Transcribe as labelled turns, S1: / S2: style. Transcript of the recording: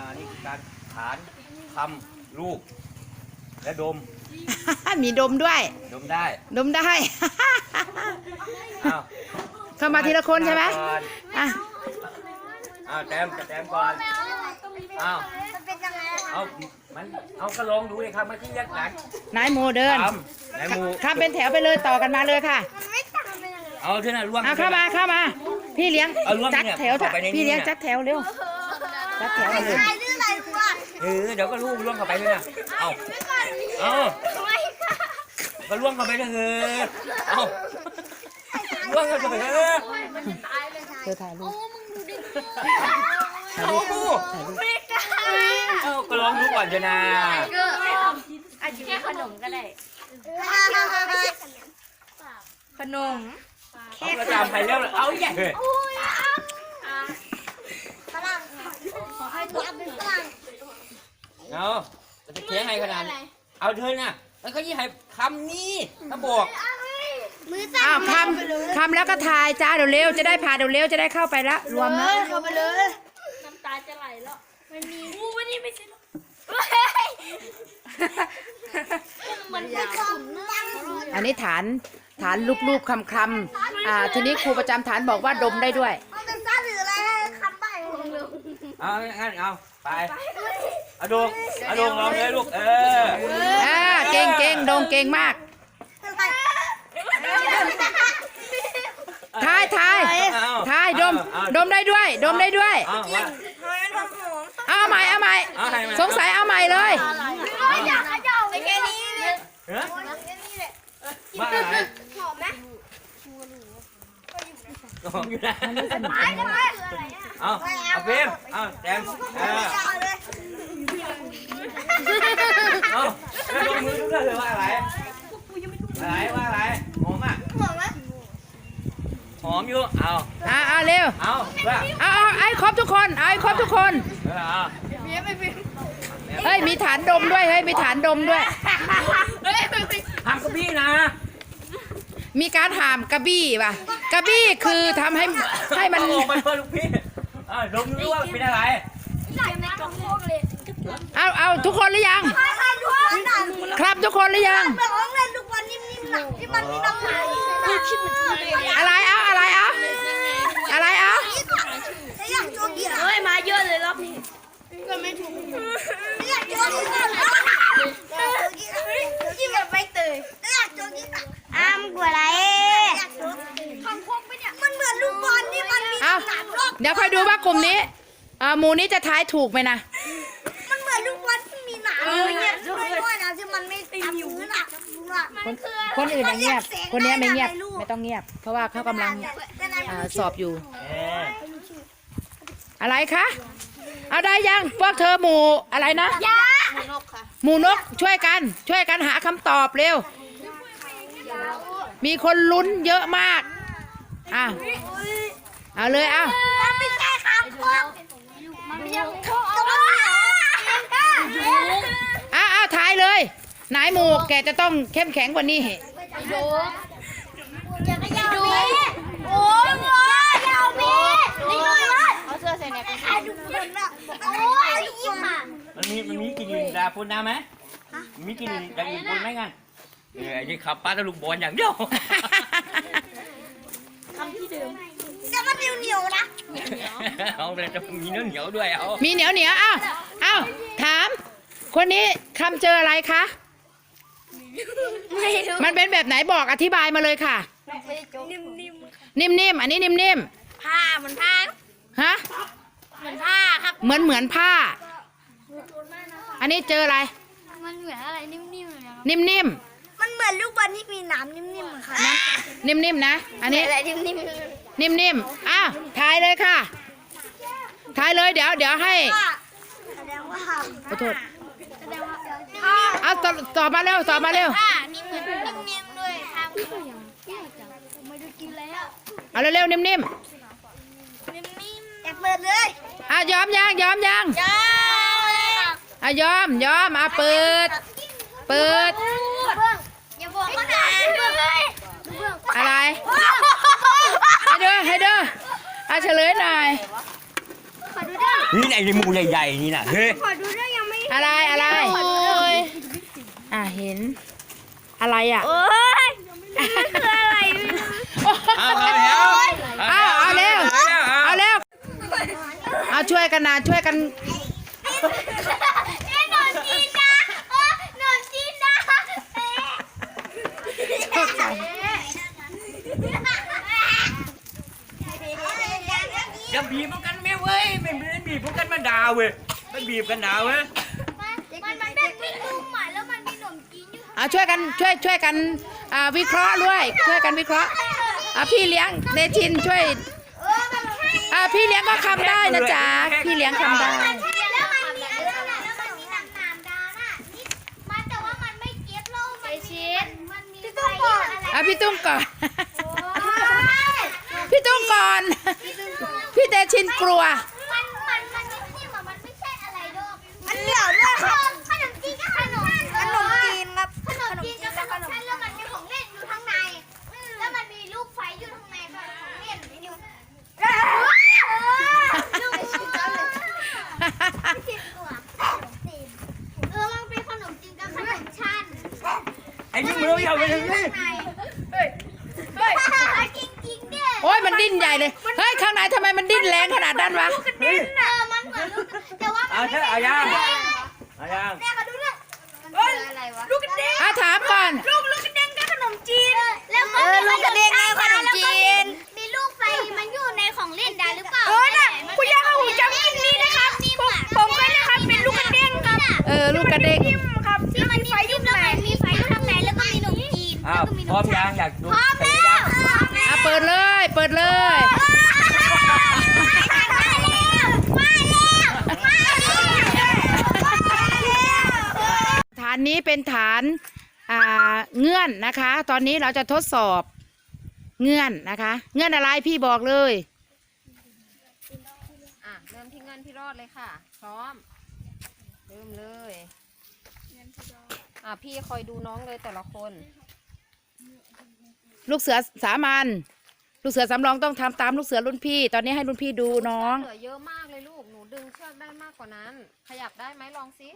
S1: อ่านี่คือการฐานคำลูกและดม
S2: มีดมด้วย
S1: ดมได้
S2: ดมได้
S1: อ้าว
S2: เข้ามาทีละคนใช่ไหม
S1: ก่อน
S2: อะ
S1: อ้าวแต้มจะแต้มก่อนอ้าว
S3: มันเป็นยังไง
S1: เอา มัน เอาก็ลองดูเลยครับเมื่อกี้ยักษ์ไหน
S2: นายโมเดิน
S1: ทำไหนหมู
S2: ข้ามเป็นแถวไปเลยต่อกันมาเลยค่ะ
S3: มันไม่ต่างเป็นยังไง
S1: เอาเท่านั้นล่วง
S2: เอาเข้ามาเข้ามา พี่เลี้ยง
S1: เอาร่วม
S2: จัด
S1: เนี่ย
S2: แถว
S1: เข้าไปในนี้
S2: พี่เลี้ยง
S1: เนี่ย
S2: จัดแถวเร็ว จัดแถว
S1: เอา
S2: เลย
S3: ใครดื้ออะไรรู้ป่ะ
S1: เออเดี๋ยวก็ล่วงล่วงเข้าไปเลยนะเอา
S3: ไม่ก่อน
S1: เอา
S3: ไม่ค่ะ
S1: ก็ล่วงเข้าไปเลยเออเอาล่วงเข้าไปเลยเออ
S2: เธอถ่ายรูป
S1: โอ้โห
S3: ไม่กล้า
S1: เอาก็ลองดูก่อนเถอะนะ
S3: ก็อาจจะแค่ขนมก็ได้ ขนม
S1: เอากระจำไปแล้วเอาใหญ่เลย
S3: อุ้ยฝรั่งขอให้ตัวเป็นฝรั่ง
S1: เอาจะเคียงไงขนาดนั้นเอาเธอน่ะ แล้วก็ยี่ให้คำนี้ถ้าบอก
S3: มือสั่น
S2: อ้าวคำคำแล้วก็ถ่ายจ้าเร็วๆจะได้ผ่านเร็วๆจะได้เข้าไปละรวมนะ
S3: เข้าไปเลย น้ำตาจะไหลแล้ว มันมีอู้วันนี้ไม่ใช่หรอกมันไม่ขุนนั่ง
S2: อันนี้ฐานฐานลูกๆคำคำๆอ่าทีนี้ครูประจำฐานบอกว่าดมได้ด้วย
S3: เรา
S1: เอางั้นเอาไปเอาดงเอาดงลองเลยลูกเออ
S2: อ่าเก่งเก่งโดงเก่งมากทายทาย
S1: เอา
S2: ทายดม
S1: เอา
S2: ดมได้ด้วย ดมได้ด้วย
S1: เอาว่า
S2: เอาใหม่เอาใหม่
S1: เอาให้มา
S2: สงสัยเอาใหม่เลย
S3: ไม่อยากให้เจ้าไปแค่นี้เลย
S1: เฮ้ย
S3: แค่นี้เลย
S1: มาอะไร
S3: หอมไหม
S1: ลองอยู่นะ
S3: ไม้จะไม้คืออะไรอะ
S1: เอาเอาเฟรมเอาแจมเออ
S3: เอาเลย
S1: เอาแล้วลงมือดูด้วยเลยว่าอะไรอะไรว่าอะไรหอมอะ
S3: หอมไหม
S1: หอมอยู่เอา
S2: อ่าเอาเร็ว
S1: เอาว่า
S2: เอาเอาไอ้ครบทุกคนเอาให้ครบทุกคน
S1: เออเอา
S3: เบี้ยไม่เป็น
S2: เฮ้ยมีฐานดมด้วยเฮ้ยมีฐานดมด้วย
S3: เฮ้ยไม่เป็น
S1: ทำกับพี่นะ
S2: มีการหามกระบี่ป่ะกระบี่คือทำให้ให้มัน
S1: เอาออกไปเพื่อนลูกพี่ อ่าดมดูว่าเป็นอะไร
S3: ใส่ในกล่องพวกเลย
S2: เอาเอาทุกคนหรือยัง
S3: ใครใครทุกคนหนัง
S2: ครับทุกคนหรือยัง
S3: แบบของเล่นทุกวันนิ่มๆหนังที่มันมีน้ำหนักคือคิดเหมือนกันเลย
S2: อะไรเอาอะไรเอาอะไรเอา
S3: ไม่อยากโจกี้เฮ้ยมาเยอะเลยรอบนี้ก็ไม่ถูกไม่อยากโจกี้โจกี้โจกี้แบบใบเตยไม่อยากโจกี้อ้ามกลัวอะไรอยากโจทำพวกไปเนี่ยมันเหมือนลูกบอลที่มันมี
S2: เอา
S3: สามรอบ
S2: เดี๋ยวค่อยดูว่ากลุ่มนี้เอ่อหมูนี้จะทายถูกไหมนะ
S3: มันเหมือนลูกบอลที่มีหนามเลยเนี่ยด้วยนะที่มันไม่ตามพื้นอะมันคือ
S2: คนอื่นอย่างเงียบ คนเนี้ยไม่เงียบ ไม่ต้องเงียบ เพราะว่าเขากำลังอ่าสอบอยู่
S1: เออ
S2: อะไรคะ เอาได้ยังพวกเธอหมู่อะไรนะ
S3: ยา
S2: หมู่นกช่วยกัน ช่วยกันหาคำตอบเร็ว มีคนลุ้นเยอะมาก อะ เอาเลยเอา
S3: มันไม่ใช่ครับพวกมันไม่ใช่พวกตัว
S2: เอาอาทายเลยนายหมู่แกจะต้องเข้มแข็งกว่านี้
S3: ดูจักรยานดูโอ้ยยาวมีนี่ด้วยเอาเสื้อใส่เนี่ยใครดูคนอะโอ้ยยิ้มอะ
S1: มันมีมันมีกินอื่นดาพูนน้ำไหมมีกินอื่นย่างอื่นไหมกันเออไอ้นี่ขับป้าตะลุกบอลอย่างเดียว
S3: แต่มันเหนียว เหนียวนะ
S1: เอาไปจะมีเนื้อเหนียวด้วยเอา
S2: มีเหนียวเหนียวเอ้าเอ้าถาม คนนี้คำเจออะไรคะ
S3: ไม่รู้
S2: มันเป็นแบบไหนบอกอธิบายมาเลยค่ะ
S3: นิ่ม
S2: นิ่มๆอันนี้นิ่ม
S3: ๆผ้าเหมือนผ้า
S2: ๆฮะ
S3: เหมือนผ้าครับ
S2: เหมือนเหมือนผ้า อันนี้เจออะไร
S3: มันเหมือนอะไรนิ่มๆเลยครับ
S2: นิ่ม
S3: มันเหมือนลูกบอลที่มีหนามนิ่มๆครับ
S2: ๆนิ่มๆนะ อันนี้
S3: อะไรนิ่ม
S2: นิ่มๆอ้าวทายเลยค่ะทายเลยเดี๋ยวเดี๋ยวให้
S3: ๆแสดงว่า
S2: ขอโทษ
S3: แสดงว่าผ้า
S2: เอาตอบตอบมาเร็วตอบมาเร็ว
S3: ผ้านี่เหมือนนิ่มๆด้วยครับไม่ได้กินแล้ว
S2: เอาเร็วๆนิ่ม
S3: นิ่มๆอยากเปิดเลย
S2: ๆอะยอมยังยอมยัง
S3: จ้าเลย
S2: อะยอมยอมอะเปิด เปิด
S3: อย่าบอกว่าหนาเลย
S2: อะไรให้ เด้อให้เด้ออะเฉลยหน่อย
S3: ขอดูด้วย
S1: นี่ไอ้หมูใหญ่ๆนี่น่ะเฮ้ย
S4: ขอดูด้วยยังไม่
S2: อะไรอะไรอ่าเห็น อะไรอะ
S4: โอ้ยมันคืออะไรไม่รู้
S1: เอาเอาเดี๋ยว
S2: เอาเอาเร็วเอาเร็วเอาช่วยกันนะช่วยกัน
S4: นี่หนอนจีนนะเออหนอนจีนนะ
S2: เข้าใจ
S1: อย่าบีบกันแม่เว้ยไม่ไม่บีบกันมาด่าเว้ยไม่บีบกันด่าเว้ย
S4: มันมันเป็นพี่ตุ้มอะแล้วมันมีหนมจีนอยู่
S2: เอาช่วยกันช่วยช่วยกันอ่าวิเคราะห์ด้วยช่วยกันวิเคราะห์อ่าพี่เลี้ยงเนชินช่วย
S4: เออมันใช่
S2: อ่าพี่เลี้ยงก็คำได้นะจ๊ะพี่เลี้ยงคำได้
S4: แล้วมันมีอันนั้นน่ะแล้วมันมีหนังหนามดาน่ะนี่มันแต่ว่ามันไม่เก็บโลกมันมีมันมีไฟอะไร
S2: อะพี่ตุ้มก่อน
S4: โอ้ย
S2: พี่ตุ้มก่อน พี่เตชินกลัว
S4: มันมันมันนิ่มๆอะมันไม่ใช่อะไรดอกมันเหนียวด้วยครับ ขนมจีนก็ขนมขนมจีนครับขนมจีนก็ขนมชั้นแล้วมันมีของเล่นอยู่ข้างใน แล้วมันมีลูกไฟอยู่ข้างในก็ของเล่นอยู่ลูกชิ้นเลยชิ้นตัวเออมันเป็นขนมจีนกับขนมชั้น
S1: ไอ้นี่มืออย่าไปถึงนี่
S4: เฮ้ย เฮ้ย
S2: โอ้ยมันดิ้นใหญ่เลยเฮ้ยข้างในทำไมมันดิ้นแรงขนาดนั้นวะ
S1: เฮ้ย
S4: เออมันเหมือนลูกแต่ว่ามัน
S1: เอา
S4: ไม่
S1: เถอะ
S4: ใช่
S1: เอายัง
S4: เเอา
S1: ยัง
S4: แม่เขาดูด้วยมันคืออะไรวะลูกกระเด้ง
S2: อะถามก่อน
S4: ลูกลูกกระเด้งกับขนมจีนแล้วก็มีลูกกระเด้งกับขนมจีน มีลูกไฟมันอยู่ในของเล่นได้หรือเปล่าเออน่ะคุณย่าเขาหูจำกินนี้นะครับผมผมก็นะครับเป็นลูกกระเด้งครับ
S2: เออลูกกระเด้ง
S4: ครับที่มันมีไฟอยู่ข้างในมีไฟอยู่ข้างในแล้วก็มีขนมจีน
S1: อ้าวพร้อมยังอยากดู
S4: พร้อม
S1: เสร็จ
S4: แล้
S1: แล้ว
S4: ว
S1: ยัง
S2: อะเปิดเลย เปิดเลย ฐานนี้เป็นฐานเงื่อนนะคะ ตอนนี้เราจะทดสอบเงื่อนนะคะ เงื่อนอะไรพี่บอกเลย
S5: อะเริ่มที่เงินพี่รอดเลยค่ะ พร้อม เริ่มเลยอะพี่คอยดูน้องเลยแต่ละคน
S2: ลูกเสือสามัญ ลูกเสือสำรองต้องทำตามลูกเสือรุ่นพี่ ตอนนี้ให้รุ่นพี่ดูน้อง
S5: เหลือเยอะมากเลยลูก หนูดึงเชือกได้มากกว่านั้น ขยับได้ไหมลองสิ